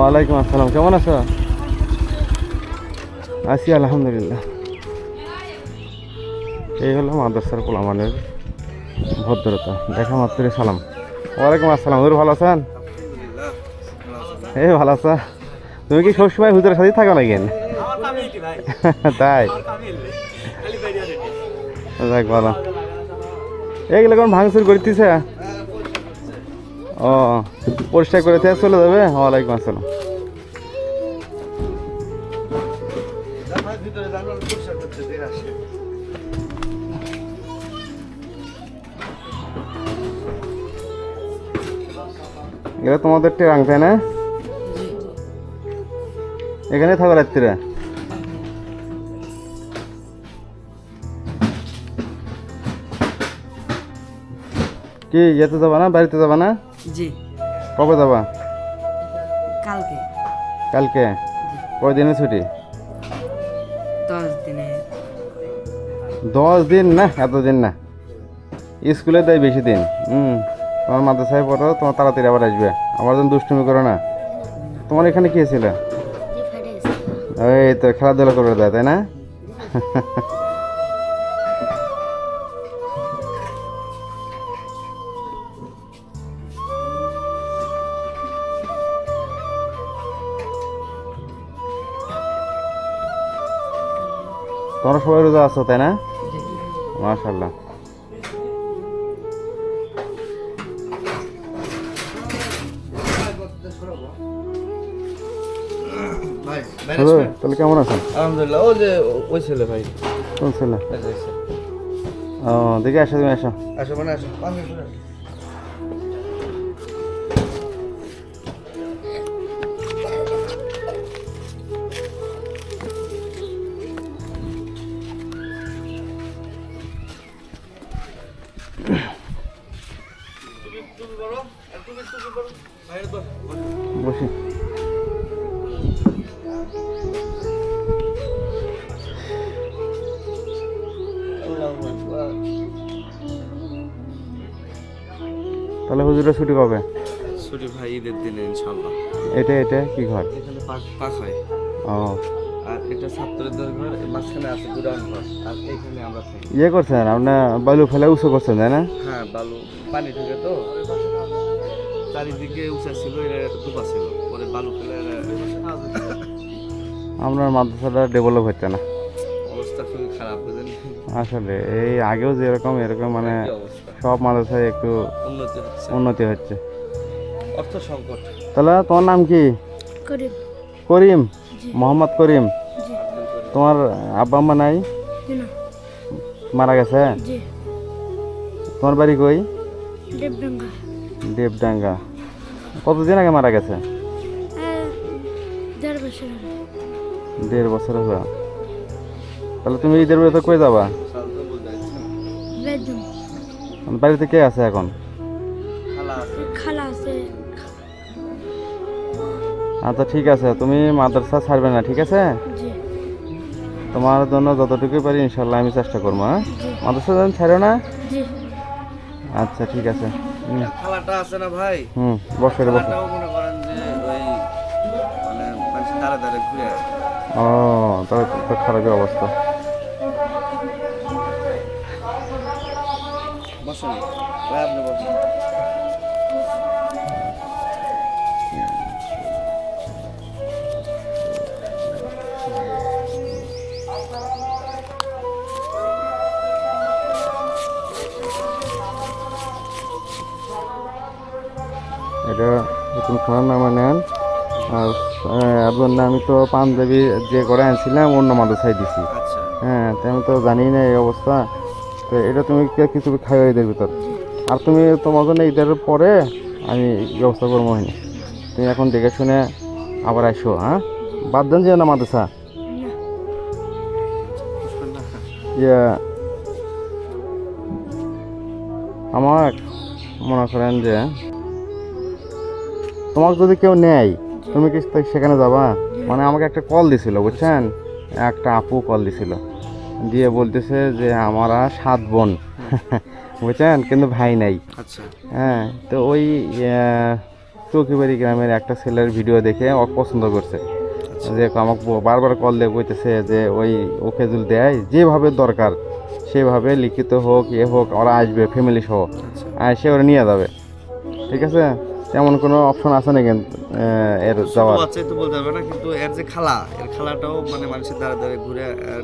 ওয়ালাইকুম আসসালাম, কেমন আছো? আছি আলহামদুলিল্লাহ। এই হলো মাদ্রাসার পোলামানের ভদ্রতা, দেখা মাত্রই সালাম। ওয়ালাইকুম আসসালাম, হুজুর ভালো আছেন? এই ভালো আছো। তুমি কি সবসময় হুজুরের সাথেই থাকো না কেন তাই? যাক, ভালো। এইগুলো কোন ভাঙচুর করতেছে? ও পরিষ্কার করে থেকে চলে যাবে? ওয়ালাইকুম আসসালাম। এটা তোমাদের টেরাং তাই না? এখানে থাকো রাত্রিরে। কি, যেতে যাবা না? বাড়িতে যাবা না? জি। কবে যাবা? কালকে। কালকে? কয়দিনের ছুটি? দশ দিনে দশ দিন না এত দিন না। স্কুলে দেয় বেশি দিন। হুম তোমার মাদ্রাসায় পড়ো তোমার তাড়াতাড়ি আবার আসবে। আমার জন্য দুষ্টুমি করো না। তোমার এখানে কি ছিল? এই তো খেলাধুলা করে দেয় তাই না? তোমরা সবাই রোজা আছো তাই না? মাশাল্লাহ হুজুর, তাহলে কেমন আছেন? আলহামদুলিল্লাহ ও যে ওই ছেলে ভাই। কোন ছেলে। ও দেখে আসো তুমি আসো। আসো মানে আসো। বসি। তাহলে হুজুরের ছুটি কবে? ছুটি ভাই ঈদের দিনে ইনশাল্লাহ এটা এটা কি ঘর? এখানে পাক পাক হয়। ও। এটা ছাত্রদের ঘর মাঝখানে আছে গুডাউন ঘর আর এখানে আমরা থাকি। ইয়ে করছেন আপনার বালু ফেলে উঁচু করছেন তাই না? হ্যাঁ বালু পানি ঢুকে তো। চারিদিকে উঁচা ছিল এটা ডুবা ছিল পরে বালু ফেলে আপনার মাদ্রাসাটা ডেভেলপ হচ্ছে না? অবস্থা খুবই খারাপ বুঝলেন? আসলে এই আগেও যেরকম এরকম মানে সব মাদ্রাসায় একটু উন্নতি হচ্ছে। উন্নতি হচ্ছে। অর্থ সংকট। তাহলে তোমার নাম কি? করিম। করিম? মোহাম্মদ করিম? তোমার আব্বা আম্মা নাই? মারা গেছে? তোমার বাড়ি কই? দেবডাঙ্গা। কতদিন আগে মারা গেছে? দেড় বছর আগে। হলো। তাহলে তুমি ঈদের বেড়ে কই যাবা? বেদম বাড়িতে কে আছে এখন? খালা আছে। খালা আছে। আচ্ছা ঠিক আছে। তুমি মাদ্রাসা ছাড়বে না ঠিক আছে? তোমার জন্য যতটুকু পারি ইনশাল্লাহ আমি চেষ্টা করব হ্যাঁ? মাদ্রাসা যেন ছাড়ো না? আচ্ছা ঠিক আছে। খালাটা আছে না ভাই? হুম বসে মনে করেন যে ওই মানে ও তাহলে তো খারাপই অবস্থা। বসুন আপনি বসুন। এটা নতুন খানার নামে নেন। আর আপনার আমি তো পাঞ্জাবি যে করে আনছিলাম অন্য মাদ্রাসায় দিছি। আচ্ছা। হ্যাঁ তো আমি তো জানি না এই অবস্থা। তো এটা তুমি কে- কিছু খাইও ঈদের ভিতর। আর তুমি তোমার জন্য ঈদের পরে আমি ব্যবস্থা করব হয়নি তুমি এখন দেখে শুনে আবার আসো হ্যাঁ? বাদ দেন যে না মাদ্রাসা। ইয়া আমার মনে করেন যে তোমাকে যদি কেউ নেয় তুমি কি তা- সেখানে যাবা? মানে আমাকে একটা কল দিছিল বুঝছেন? একটা আপু কল দিছিল। দিয়ে বলতেছে যে আমরা সাত বোন। বুঝছেন? কিন্তু ভাই নাই। আচ্ছা। হ্যাঁ তো ওই চৌকিবাড়ি গ্রামের একটা ছেলের ভিডিও দেখে ও পছন্দ করছে। যে আমাকে বারবার কল দিয়ে বলতেছে যে ওই ওকে যদি দেয় যেভাবে দরকার সেভাবে লিখিত হোক এ হোক ওরা আসবে ফ্যামিলি সহ। আচ্ছা। আর সে ওরা নিয়ে যাবে। ঠিক আছে? তেমন কোনো অপশন আছে না কিন্তু এর যাওয়ার? বাচ্চাই তো বলতে পারবে না কিন্তু এর যে খালা এর খালাটাও মানে মানুষের দ্বারা দ্বারা ঘুরে আর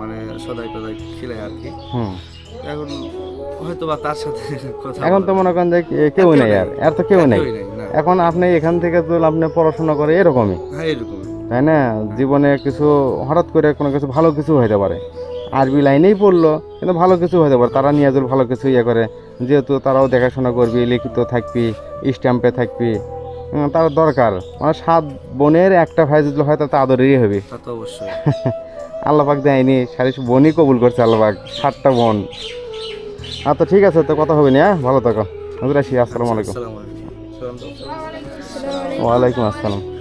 মানে সদাই টদাই খেলে আর কি। হুম। এখন হয়তো বা তার সাথে কথা এখন তো মনে করেন যে কেউ নেই আর আর তো কেউ নেই। এখন আপনি এখান থেকে তো আপনি পড়াশোনা করে এরকমই। হ্যাঁ এরকম তাই না? জীবনে কিছু হঠাৎ করে কোনো কিছু ভালো কিছু হইতে পারে। আরবি লাইনেই পড়ল কিন্তু ভালো কিছু হতে পারে। তারা নিয়ে ভালো কিছু ইয়ে করে। যেহেতু তারাও দেখাশোনা করবি লিখিত থাকবি স্ট্যাম্পে থাকবি তার দরকার। মানে সাত বোনের একটা ভাই যদি হয় তাতে আদরেরই হবে। অবশ্যই। আল্লাপাক দেয়নি সারি বোনই কবুল করছে আল্লাপাক সাতটা বোন। আচ্ছা ঠিক আছে তো কথা হবে না হ্যাঁ? ভালো থাকো। হুজুর আসি আসসালামু আলাইকুম। ওয়ালাইকুম আসসালাম।